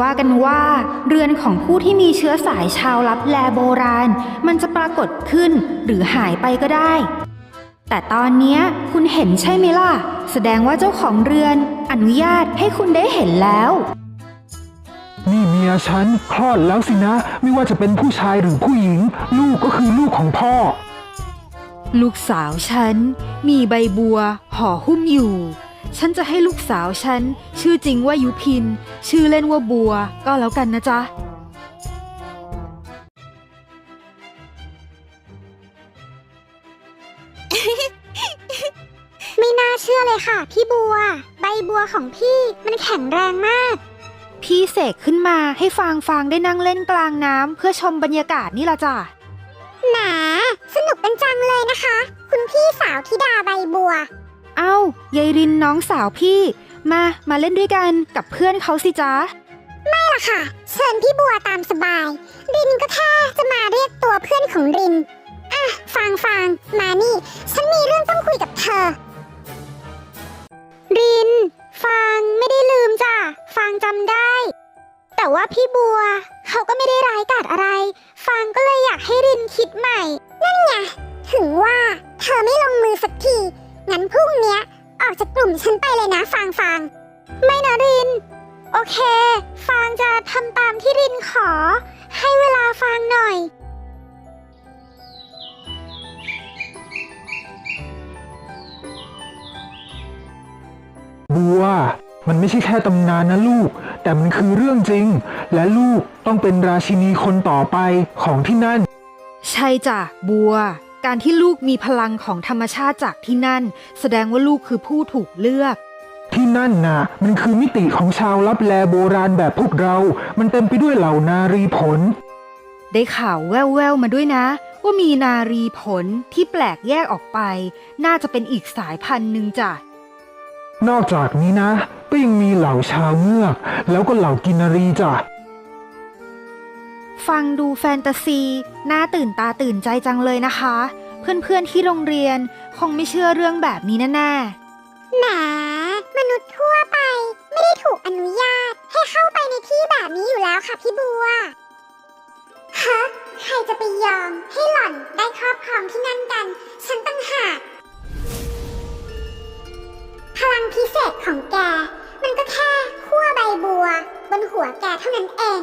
ว่ากันว่าเรือนของผู้ที่มีเชื้อสายชาวลับแลโบราณ มันจะปรากฏขึ้นหรือหายไปก็ได้ แต่ตอนเนี้ยคุณเห็นใช่ไหมล่ะ แสดงว่าเจ้าของเรือนอนุญาตให้คุณได้เห็นแล้ว นี่เมียฉันคลอดแล้วสินะ ไม่ว่าจะเป็นผู้ชายหรือผู้หญิง ลูกก็คือลูกของพ่อ ลูกสาวฉัน มีใบบัวห่อหุ้มอยู่ ฉันจะให้ลูกสาวฉัน ชื่อจริงว่ายุพิน ชื่อเล่นว่าบัวก็แล้วกันนะจ๊ะ ไม่น่าเชื่อเลยค่ะ พี่บัว ใบบัวของพี่มันแข็งแรงมาก พี่เสกขึ้นมาให้ฟางฟางได้นั่งเล่นกลางน้ำเพื่อชมบรรยากาศนี่ละจ้ะแหมสนุกกันจังเลยนะคะ คุณพี่สาวธิดาใบบัว เอ้ายายรินน้องสาวพี่ มา มาเล่นด้วยกันกับเพื่อนเขาสิจ๊ะ ไม่ล่ะค่ะ เชิญพี่บัวตามสบาย รินก็แค่จะมาเรียกตัวเพื่อนของริน อะ ฟังฟังมานี่ ฉันมีเรื่องต้องคุยกับเธอ ริน ฟังไม่ได้ลืมจ้ะ ฟังจำได้ แต่ว่าพี่บัว เขาก็ไม่ได้ร้ายกาจอะไร ฟังก็เลยอยากให้รินคิดใหม่ นั่นไง ถึงว่า เธอไม่ลงมือสักที งั้นพรุ่งเนี้ย ออกจากกลุ่มฉันไปเลยนะฟังฟังไม่นะริน โอเค ฟางจะทำตามที่รินขอ ให้เวลาฟางหน่อย บัว มันไม่ใช่แค่ตำนานนะลูก แต่มันคือเรื่องจริง และลูกต้องเป็นราชินีคนต่อไปของที่นั่น ใช่จ้ะบัว การที่ลูกมีพลังของธรรมชาติจากที่นั่น แสดงว่าลูกคือผู้ถูกเลือก ที่นั่นน่ะ มันคือมิติของชาวลับแลโบราณแบบพวกเรา มันเต็มไปด้วยเหล่านารีผล ได้ข่าวแว่วๆมาด้วยนะ ว่ามีนารีผลที่แปลกแยกออกไป น่าจะเป็นอีกสายพันธุ์หนึ่งจ้ะนอกจากนี้นะ ก็ยังมีเหล่าชาวเงือก แล้วก็เหล่ากินนารีจ้ะ ฟังดูแฟนตาซี น่าตื่นตาตื่นใจจังเลยนะคะ เพื่อนๆที่โรงเรียนคงไม่เชื่อเรื่องแบบนี้แน่แหมมนุษย์ทั่วไป ไม่ได้ถูกอนุญาต ให้เข้าไปในที่แบบนี้อยู่แล้วค่ะพี่บัว ฮะ ใครจะไปยอมให้หล่อนได้ครอบครองที่นั่นกัน ฉันตั้งหากพลังพิเศษของแก มันก็แค่ขั้วใบบัว บนหัวแกเท่านั้นเอง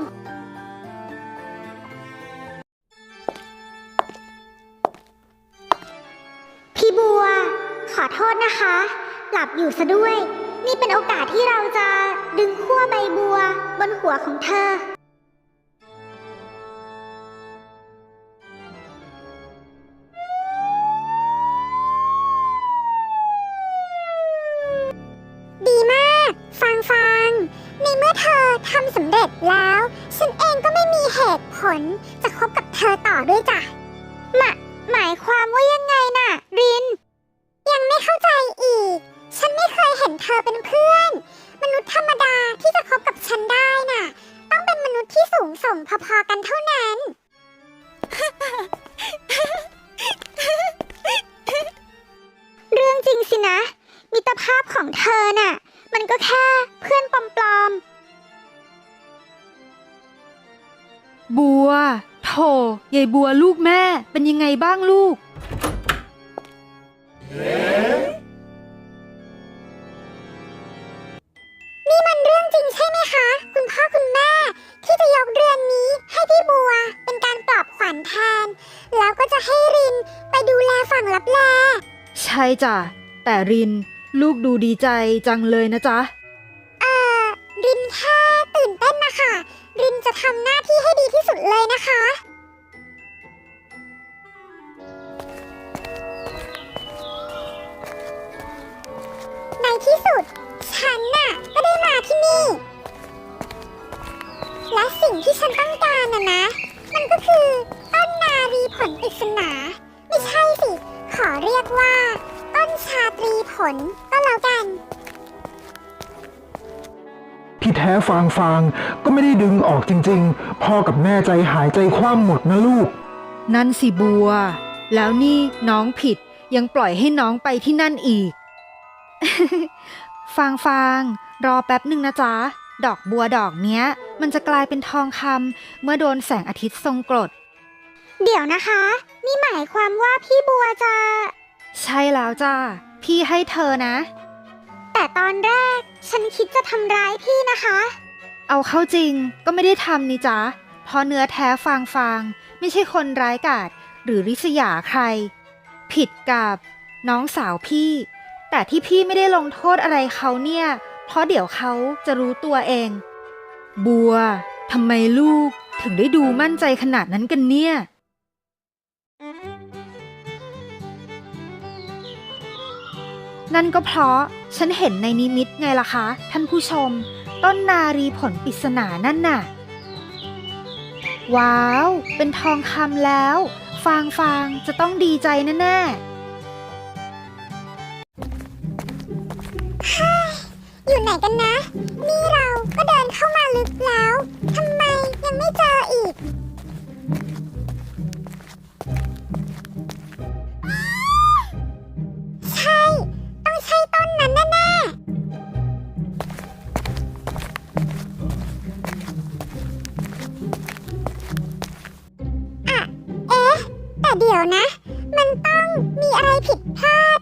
บัว ขอโทษนะคะ หลับอยู่ซะด้วย นี่เป็นโอกาสที่เราจะดึงขั้วใบบัว บนหัวของเธอ ดีมาก ฟังฟัง ในเมื่อเธอทำสำเร็จแล้ว ฉันเองก็ไม่มีเหตุผลจะคบกับเธอต่อด้วยจ้ะหมายหมายความว่ายังไง ริน ยังไม่เข้าใจอีก ฉันไม่เคยเห็นเธอเป็นเพื่อน มนุษย์ธรรมดาที่จะคบกับฉันได้น่ะ ต้องเป็นมนุษย์ที่สูงส่งพอๆกันเท่านั้น เรื่องจริงสินะ มิตรภาพของเธอน่ะ มันก็แค่เพื่อนปลอมๆ บัว โถยายบัวลูกแม่ เป็นยังไงบ้างลูก นี่มันเรื่องจริงใช่ไหมคะ คุณพ่อคุณแม่ ที่จะยกเรือนนี้ให้พี่บัว เป็นการปลอบขวัญแทน แล้วก็จะให้รินไปดูแลฝั่งลับแล ใช่จ้ะ แต่รินลูกดูดีใจจังเลยนะจ๊ะ เอ่อ รินแค่ตื่นเต้นนะคะ รินจะทำหน้าที่ให้ดีที่สุดเลยนะคะ ที่สุด ฉันน่ะก็ได้มาที่นี่ และสิ่งที่ฉันต้องการน่ะนะ มันก็คือต้นนารีผลปริศนา ไม่ใช่สิ ขอเรียกว่า ต้นชาตรีผลก็แล้วกัน ที่แท้ฟางฟางก็ไม่ได้ดึงออกจริง ๆ พ่อกับแม่ใจหายใจคว่ำหมดนะลูก นั่นสิบัว แล้วนี่น้องผิดยังปล่อยให้น้องไปที่นั่นอีก ฟางฟางรอแป๊บหนึ่งนะจ๊ะ ดอกบัวดอกเนี้ย มันจะกลายเป็นทองคำเมื่อโดนแสงอาทิตย์ทรงกรด เดี๋ยวนะคะ นี่หมายความว่าพี่บัวจะ ใช่แล้วจ้าพี่ให้เธอนะ แต่ตอนแรก ฉันคิดจะทำร้ายพี่นะคะ เอาเข้าจริงก็ไม่ได้ทำนี่จ๊ะเพราะเนื้อแท้ฟางฟางๆไม่ใช่คนร้ายกาจหรือริษยาใคร ผิดกับน้องสาวพี่ แต่ที่พี่ไม่ได้ลงโทษอะไรเขาเนี่ย เพราะเดี๋ยวเขาจะรู้ตัวเอง บัวทำไมลูกถึงได้ดูมั่นใจขนาดนั้นกันเนี่ย นั่นก็เพราะฉันเห็นในนิมิตไงล่ะคะ ท่านผู้ชม ต้นนารีผลปริศนานั่นน่ะ ว้าว เป็นทองคำแล้ว ฟางฟางจะต้องดีใจแน่ อยู่ไหนกันนะ นี่เราก็เดินเข้ามาลึกแล้วทำไมยังไม่เจออีก ใช่ ต้องใช่ต้นนั้นแน่ๆอะเอ๊ะ แต่เดี๋ยวนะ มันต้องมีอะไรผิดพลาด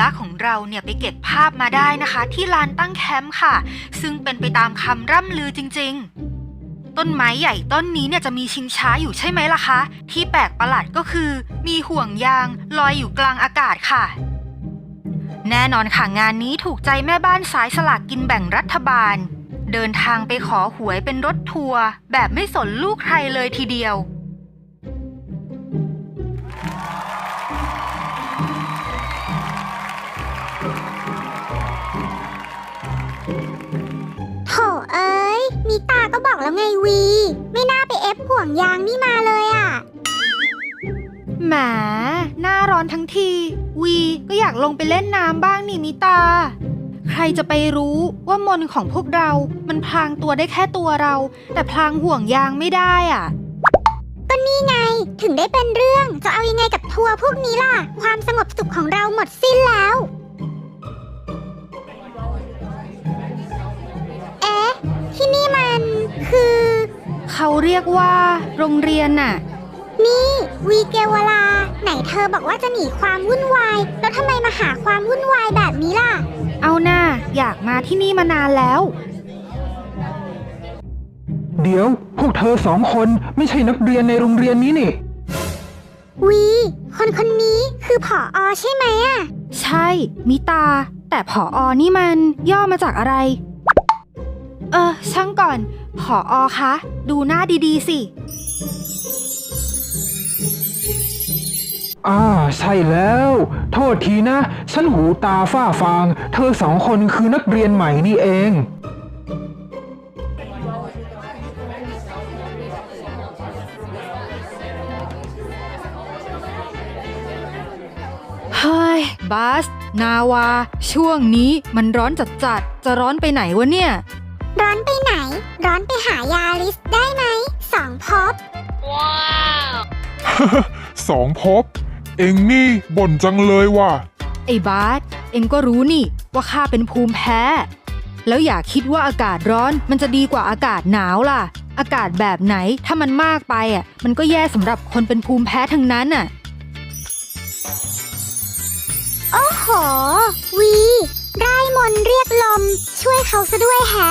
ระของเราเนี่ยไปเก็บภาพมาได้นะคะ ที่ลานตั้งแคมป์ค่ะ ซึ่งเป็นไปตามคำร่ำลือจริง ๆ ต้นไม้ใหญ่ต้นนี้เนี่ยจะมีชิงช้าอยู่ใช่ไหมล่ะคะ ที่แปลกประหลาดก็คือ มีห่วงยางลอยอยู่กลางอากาศค่ะแน่นอนค่ะงานนี้ถูกใจแม่บ้านสายสลากกินแบ่งรัฐบาล เดินทางไปขอหวยเป็นรถทัวร์แบบไม่สนลูกใครเลยทีเดียว ก็บอกแล้วไงวี ไม่น่าไปเอฟห่วงยางนี่มาเลยอะแหมหน้าร้อนทั้งที วีก็อยากลงไปเล่นน้ำบ้างนี่มิตา ใครจะไปรู้ว่ามนต์ของพวกเรา มันพลางตัวได้แค่ตัวเรา แต่พลางห่วงยางไม่ได้อะ ก็นี่ไงถึงได้เป็นเรื่องจะเอายังไงกับทัวร์พวกนี้ล่ะ ความสงบสุขของเราหมดสิ้นแล้ว เอ๊ะ ที่นี่มัน คือเขาเรียกว่าโรงเรียนน่ะ นี่วีเกวลา ไหนเธอบอกว่าจะหนีความวุ่นวาย แล้วทำไมมาหาความวุ่นวายแบบนี้ล่ะ เอาหน้าอยากมาที่นี่มานานแล้ว เดี๋ยวพวกเธอสองคนไม่ใช่นักเรียนในโรงเรียนนี้นี่ วี คนคนนี้คือผออใช่ไหมอะ ใช่ มิตา แต่ผออนี่มันย่อมาจากอะไร เออ ช่างก่อน ผออคะ ดูหน้าดีๆ สิ อ่าใช่แล้ว โทษทีนะ ฉันหูตาฝ้าฟาง เธอสองคนคือนักเรียนใหม่นี่เอง เฮ้ยบัสนาวา ช่วงนี้มันร้อนจัดๆ จะร้อนไปไหนวะเนี่ย ร้อนไปไหน ร้อนไปหายาลิสได้ไหมสองพบสองภพบ เอ็งนี่บ่นจังเลยว่ะ ไอ้บาสเอ็งก็รู้นี่ว่าข้าเป็นภูมิแพ้ แล้วอย่าคิดว่าอากาศร้อนมันจะดีกว่าอากาศหนาวล่ะ อากาศแบบไหนถ้ามันมากไปอะ มันก็แย่สำหรับคนเป็นภูมิแพ้ทั้งนั้นอะ โอ้โห วีร่ายมนต์เรียกลม ช่วยเขาซะด้วยแฮะ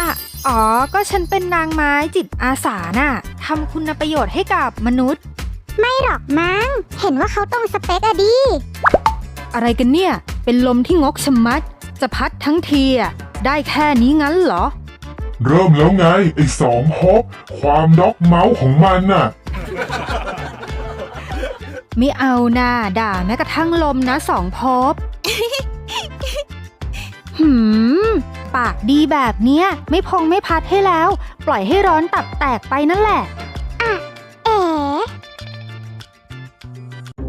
อะอ๋อ ก็ฉันเป็นนางไม้จิตอาสาน่ะทำคุณประโยชน์ให้กับมนุษย์ ไม่หรอกมั้ง เห็นว่าเขาตรงสเปคอะดิอะไรกันเนี่ย เป็นลมที่งกชะมัด จะพัดทั้งทีอะได้แค่นี้งั้นเหรอ เริ่มแล้วไง ไอ้สองภพบความด็อกเมาส์ของมันน่ะ ไม่เอาน่าด่าแม้กระทั่งลมนะสองภพบหืม ปากดีแบบเนี้ย ไม่พองไม่พัดให้แล้ว ปล่อยให้ร้อนตับแตกไปนั่นแหละเอ๋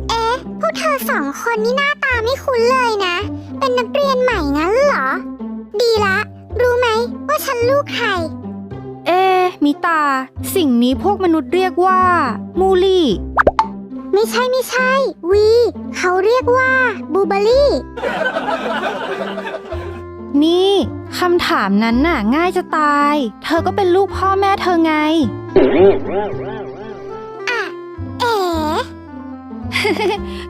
เอ๊ะพวกเธอสองคนนี่หน้าตาไม่คุ้นเลยนะ เป็นนักเรียนใหม่งั้นเหรอ ดีละ รู้ไหมว่าฉันลูกใคร เอ๊ะมิตา สิ่งนี้พวกมนุษย์เรียกว่า มูลี่ ไม่ใช่ไม่ใช่ วี เขาเรียกว่าบูเบอรี่ นี่คำถามนั้นน่ะง่ายจะตาย เธอก็เป็นลูกพ่อแม่เธอไง เอ๋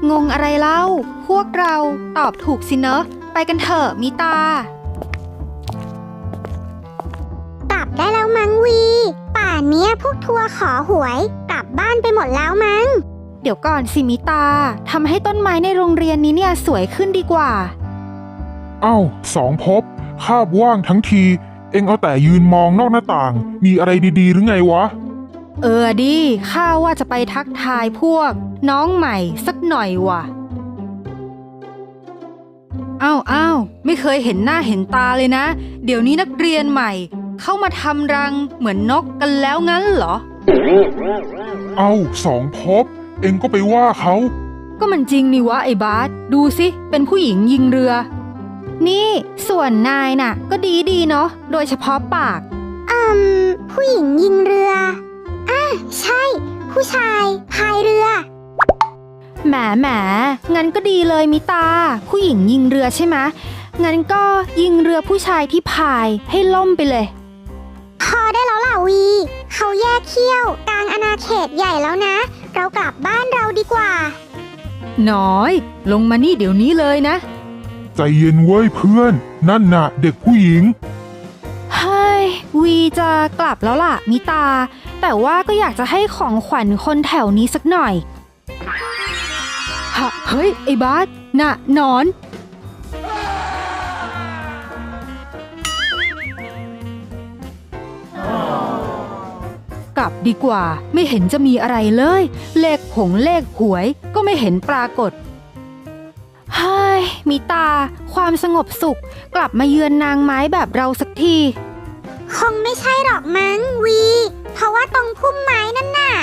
งงอะไรเล่า พวกเราตอบถูกสิเนอะ ไปกันเถอะมิตา กลับได้แล้วมั้งวี ป่านเนี้ยพวกทัวร์ขอหวย กลับบ้านไปหมดแล้วมั้ง เดี๋ยวก่อนสิมิตาทำให้ต้นไม้ในโรงเรียนนี้เนี่ยสวยขึ้นดีกว่าเอ้าสองภพบคาบว่างทั้งที เอ็งเอาแต่ยืนมองนอกหน้าต่าง มีอะไรดีๆ หรือไงวะ เออดิข้าว่าจะไปทักทายพวก น้องใหม่สักหน่อยว่ะอ้าวอ้าวไม่เคยเห็นหน้าเห็นตาเลยนะ เดี๋ยวนี้นักเรียนใหม่ เข้ามาทำรังเหมือนนกกันแล้วงั้นเหรอ เอ้าสองภพบ เอ็งก็ไปว่าเขา ก็มันจริงนี่วะไอ้บาสดูสิ เป็นผู้หญิงยิงเรือ นี่ส่วนนายน่ะ ก็ดีดีๆเนาะโดยเฉพาะปาก อืม ผู้หญิงยิงเรือ อะ ใช่ ผู้ชายพายเรือ แหมแหมงั้นก็ดีเลยมิตา ผู้หญิงยิงเรือใช่ไหมะงั้นก็ยิงเรือผู้ชายที่พายให้ล่มไปเลย พอได้แล้วล่ะวี เขาแยกเขี้ยวกลางอาณาเขตใหญ่แล้วนะ เรากลับบ้านเราดีกว่า น้อย ลงมานี่เดี๋ยวนี้เลยนะ ใจเย็นเว้ยเพื่อน นั่นน่ะ เด็กผู้หญิง เฮ้ย วีจะกลับแล้วล่ะ มิตา แต่ว่าก็อยากจะให้ของขวัญคนแถวนี้สักหน่อยฮะเฮ้ย ไอ้บาสน่ะหนอน กลับดีกว่าไม่เห็นจะมีอะไรเลย เลขผงเลขหวยก็ไม่เห็นปรากฏเฮ้ ย มิตา ความสงบสุข กลับมาเยือนนางไม้แบบเราสักที คงไม่ใช่หรอกมั้งวี เพราะว่าตรงพุ่มไม้นั่นน่ะ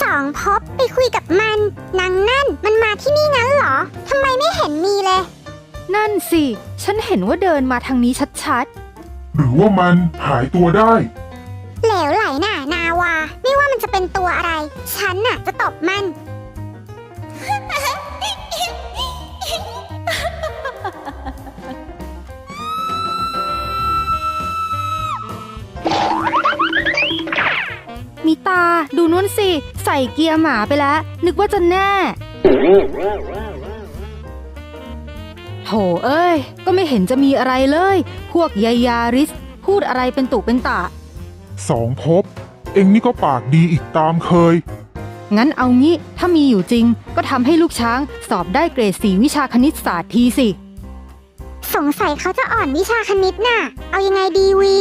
สองพบไปคุยกับมันนางนั่นมันมาที่นี่งั้นเหรอทำไมไม่เห็นมีเลย นั่นสิ ฉันเห็นว่าเดินมาทางนี้ชัดหรือว่ามันหายตัวได้ เหลวไหลน่ะ นาวา ไม่ว่ามันจะเป็นตัวอะไร ฉันน่ะจะตบมัน มิตา ดูนู่นสิ ใส่เกียร์หมาไปแล้ว นึกว่าจะแน่ โถเอ้ย ก็ไม่เห็นจะมีอะไรเลย พวกยายาริส พูดอะไรเป็นตุเป็นตะ สองภพบเอ็งนี่ก็ปากดีอีกตามเคย งั้นเอางี้ ถ้ามีอยู่จริง ก็ทำให้ลูกช้างสอบได้เกรดสีวิชาคณิตศาสตร์ทีสิ สงสัยเขาจะอ่อนวิชาคณิตน่ะ เอายังไงดีวี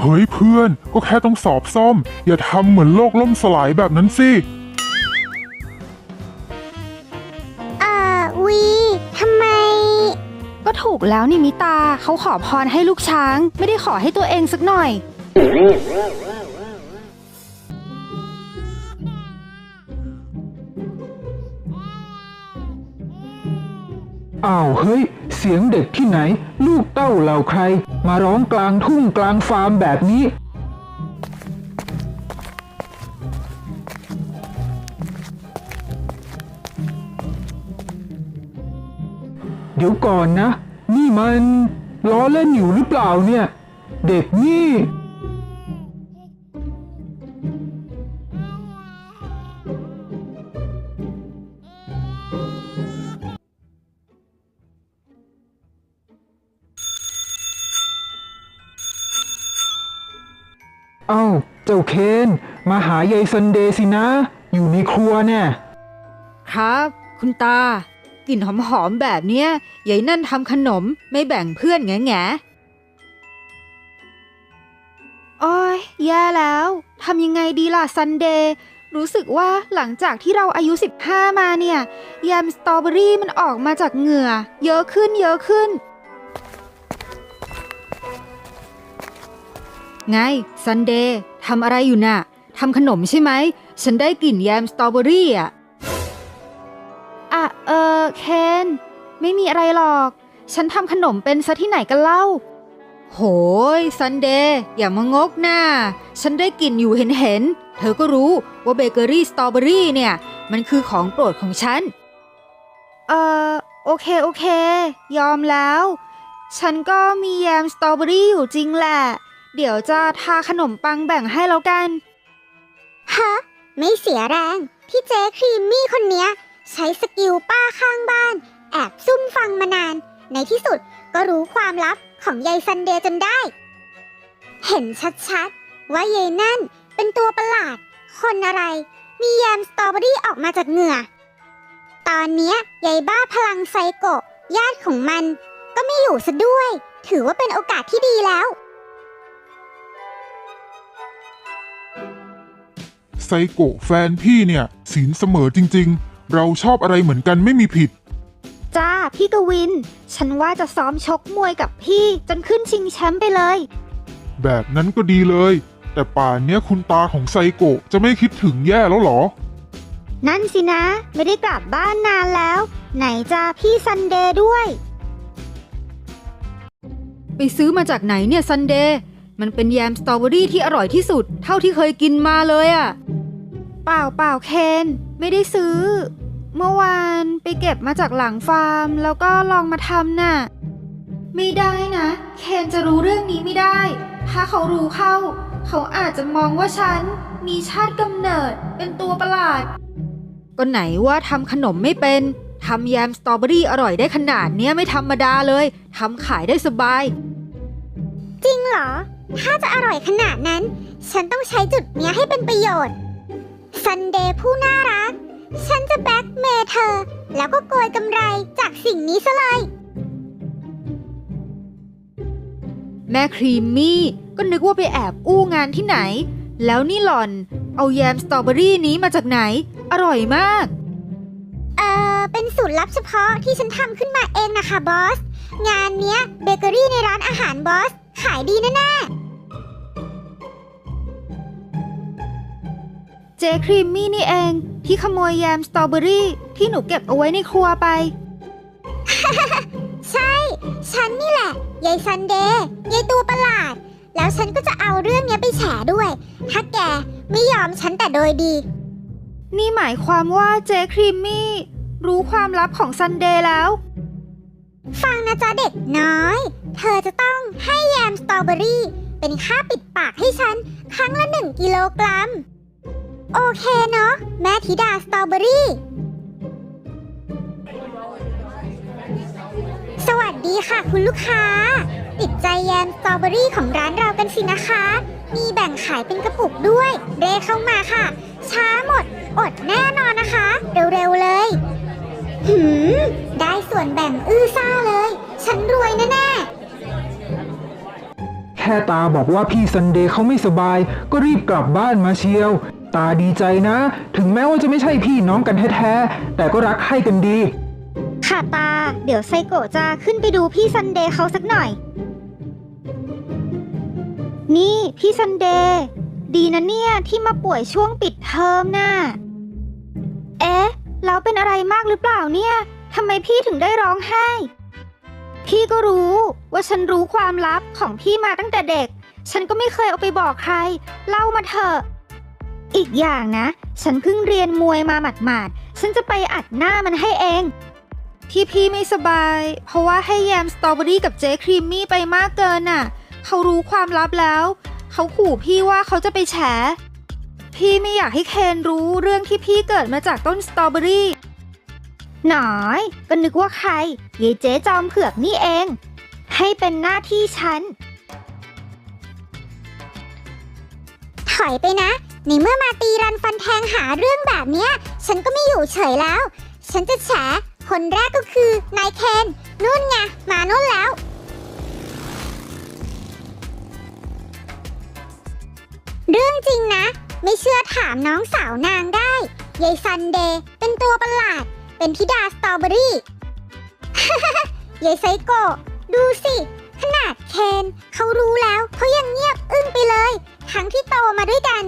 เฮ้ยเพื่อน ก็แค่ต้องสอบซ่อม อย่าทำเหมือนโลกล่มสลายแบบนั้นสิ เอ่อวีทำไม ก็ถูกแล้วนี่มิตาเขาขอพรให้ลูกช้าง ไม่ได้ขอให้ตัวเองสักหน่อย อ้าวเฮ้ย เสียงเด็กที่ไหน ลูกเต้าเหล่าใคร มาร้องกลางทุ่งกลางฟาร์มแบบนี้ เดี๋ยวก่อนนะ นี่มันล้อเล่นอยู่หรือเปล่าเนี่ย เด็กนี่ เจ้าเคน มาหายายซันเดย์สินะ อยู่ในครัวเนี่ยครับ คุณตากลิ่นหอมๆแบบเนี้ยยายนั่นทำขนมไม่แบ่งเพื่อนแง่แง่โอ้ยแย่แล้วทำยังไงดีล่ะซันเดย์รู้สึกว่าหลังจากที่เราอายุ 15 มาเนี่ยแยมสตรอเบอรี่มันออกมาจากเหงื่อ เยอะขึ้นเยอะขึ้น ไงซันเดย์ ทำอะไรอยู่น่ะทำขนมใช่ไหม ฉันได้กลิ่นแยมสตรอเบอรี่อะ อะ เออเคน ไม่มีอะไรหรอก ฉันทำขนมเป็นซะที่ไหนกันเล่า โหยซันเดย์อย่ามางกหน้า ฉันได้กลิ่นอยู่เห็นเห็นๆเธอก็รู้ว่าเบเกอรี่สตรอเบอรี่เนี่ย มันคือของโปรดของฉัน เออโอเค โอเค ยอมแล้ว ฉันก็มีแยมสตรอเบอรี่อยู่จริงแหละ เดี๋ยวจะทาขนมปังแบ่งให้แล้วกัน ฮะ ไม่เสียแรง พี่เจครีมมี่คนเนี้ย ใช้สกิลป้าข้างบ้าน แอบซุ่มฟังมานาน ในที่สุดก็รู้ความลับของยายซันเดย์จนได้ เห็นชัดๆ ว่ายายนั่นเป็นตัวประหลาด คนอะไร มีแยมสตรอเบอรี่ออกมาจากเหงื่อ ตอนเนี้ยยายบ้าพลังไซโกะญาติของมัน ก็ไม่อยู่ซะด้วย ถือว่าเป็นโอกาสที่ดีแล้ว ไซโกะแฟนพี่เนี่ยศีลเสมอจริง ๆ เราชอบอะไรเหมือนกันไม่มีผิด จ้าพี่กวิน ฉันว่าจะซ้อมชกมวยกับพี่จนขึ้นชิงแชมป์ไปเลย แบบนั้นก็ดีเลย แต่ป่านเนี้ยคุณตาของไซโกะจะไม่คิดถึงแย่แล้วเหรอ นั่นสินะ ไม่ได้กลับบ้านนานแล้ว ไหนจะพี่ซันเดย์ด้วย ไปซื้อมาจากไหนเนี่ยซันเดย์มันเป็นแยมสตรอเบอรี่ที่อร่อยที่สุด เท่าที่เคยกินมาเลยอะ่ะ เปล่าเปล่าเคน ไม่ได้ซื้อ เมื่อวานไปเก็บมาจากหลังฟาร์ม แล้วก็ลองมาทำน่ะ ไม่ได้นะ เคนจะรู้เรื่องนี้ไม่ได้ ถ้าเขารู้เข้า เขาอาจจะมองว่าฉัน มีชาติกำเนิดเป็นตัวประหลาด ก็ไหนว่าทำขนมไม่เป็นทำแยมสตรอเบอรี่อร่อยได้ขนาดเนี้ยไม่ธรรมดาเลยทำขายได้สบาย จริงเหรอ ถ้าจะอร่อยขนาดนั้น ฉันต้องใช้จุดเนี้ยให้เป็นประโยชน์ ซันเดย์ผู้น่ารัก ฉันจะแบล็กเมย์เธอ แล้วก็โกยกำไรจากสิ่งนี้ซะเลย แม่ครีมมี่ก็นึกว่าไปแอบอู้งานที่ไหน แล้วนี่หล่อน เอาแยมสตรอเบอรี่นี้มาจากไหน อร่อยมาก เอ่อ เป็นสูตรลับเฉพาะที่ฉันทำขึ้นมาเองนะคะบอส งานเนี้ยเบเกอรี่ในร้านอาหารบอส ขายดีแน่ เจครีมมี่นี่เอง ที่ขโมยแยมสตรอเบอรี่ ที่หนูเก็บเอาไว้ในครัวไปๆใช่ ฉันนี่แหละยายซันเดย์ยายตัวประหลาด แล้วฉันก็จะเอาเรื่องเนี้ยไปแฉด้วย ถ้าแกไม่ยอมฉันแต่โดยดี นี่หมายความว่าเจครีมมี่ รู้ความลับของซันเดย์แล้ว ฟังนะจ๊ะเด็กน้อย เธอจะต้องให้แยมสตรอเบอรี่ เป็นค่าปิดปากให้ฉัน ครั้งละหนึ่งกิโลกรัม โอเคเนาะแม่ธิดาสตรอเบอรี่ สวัสดีค่ะคุณลูกค้า ติดใจแยมสตรอเบอรี่ของร้านเรากันสินะคะ มีแบ่งขายเป็นกระปุกด้วย เรเข้ามาค่ะ ช้าหมด อดแน่นอนนะคะ เร็วๆเลย หืม ได้ส่วนแบ่งอื้อซ่าเลย ฉันรวยแน่แค่ตาบอกว่าพี่ซันเดย์เขาไม่สบาย ก็รีบกลับบ้านมาเชียว ตาดีใจนะ ถึงแม้ว่าจะไม่ใช่พี่น้องกันแท้ๆ แต่ก็รักให้กันดี ค่ะตา เดี๋ยวไซโกะจะขึ้นไปดูพี่ซันเดย์เขาสักหน่อย นี่พี่ซันเดย์ดีนะเนี่ยที่มาป่วยช่วงปิดเทอมน่ะ เอ๊ะ แล้วเป็นอะไรมากหรือเปล่าเนี่ยทำไมพี่ถึงได้ร้องไห้ พี่ก็รู้ว่าฉันรู้ความลับของพี่มาตั้งแต่เด็ก ฉันก็ไม่เคยเอาไปบอกใคร เล่ามาเถอะ อีกอย่างนะ ฉันเพิ่งเรียนมวยมาหมาดๆ ฉันจะไปอัดหน้ามันให้เอง ที่พี่ไม่สบาย เพราะว่าให้แยมสตรอเบอรี่กับเจครีมมี่ไปมากเกินน่ะ เขารู้ความลับแล้ว เขาขู่พี่ว่าเขาจะไปแฉ พี่ไม่อยากให้เคนรู้เรื่องที่พี่เกิดมาจากต้นสตรอเบอรี่ หน่อยก็นึกว่าใครยายเจ๊จอมเผือกนี่เอง ให้เป็นหน้าที่ฉัน ถอยไปนะ ในเมื่อมาตีรันฟันแทงหาเรื่องแบบเนี้ย ฉันก็ไม่อยู่เฉยแล้ว ฉันจะแฉคนแรกก็คือนายเคนนู่นไงมานู่นแล้ว เรื่องจริงนะ ไม่เชื่อถามน้องสาวนางได้ยายซันเดย์เป็นตัวประหลาด เป็นธิดาสตรอเบอรี่ยายไซโกดูสิ ขนาดเคนเขารู้แล้วเขายังเงียบอึ้งไปเลย ทั้งที่โตมาด้วยกัน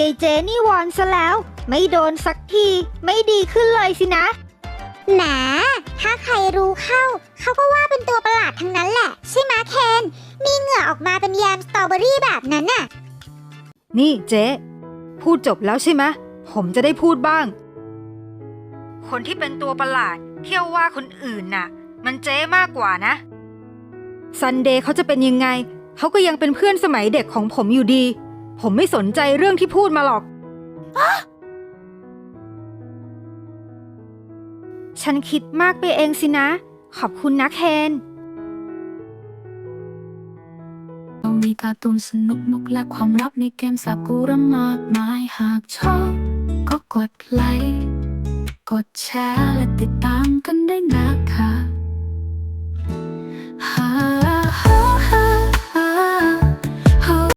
ยายเจนี่วอนซะแล้ว ไม่โดนสักที ไม่ดีขึ้นเลยสินะแหมถ้าใครรู้เข้า เขาก็ว่าเป็นตัวประหลาดทั้งนั้นแหละ ใช่ไหมะเคน มีเหงื่อออกมาเป็นแยมสตรอเบอรี่แบบนั้นน่ะ นี่เจ๊ พูดจบแล้วใช่ไหมผมจะได้พูดบ้าง คนที่เป็นตัวประหลาด เที่ยวว่าคนอื่นน่ะ มันเจ๊มากกว่านะ ซันเดย์เขาจะเป็นยังไง เขาก็ยังเป็นเพื่อนสมัยเด็กของผมอยู่ดี ผมไม่สนใจเรื่องที่พูดมาหรอก ฉันคิดมากไปเองสินะ ขอบคุณนะเคน เรามีการ์ตูนสนุกนุกและความลับในเกมซากูระมากมายหากชอบ ก็กดไลค์กดแชร์และติดตามกันได้นะคะ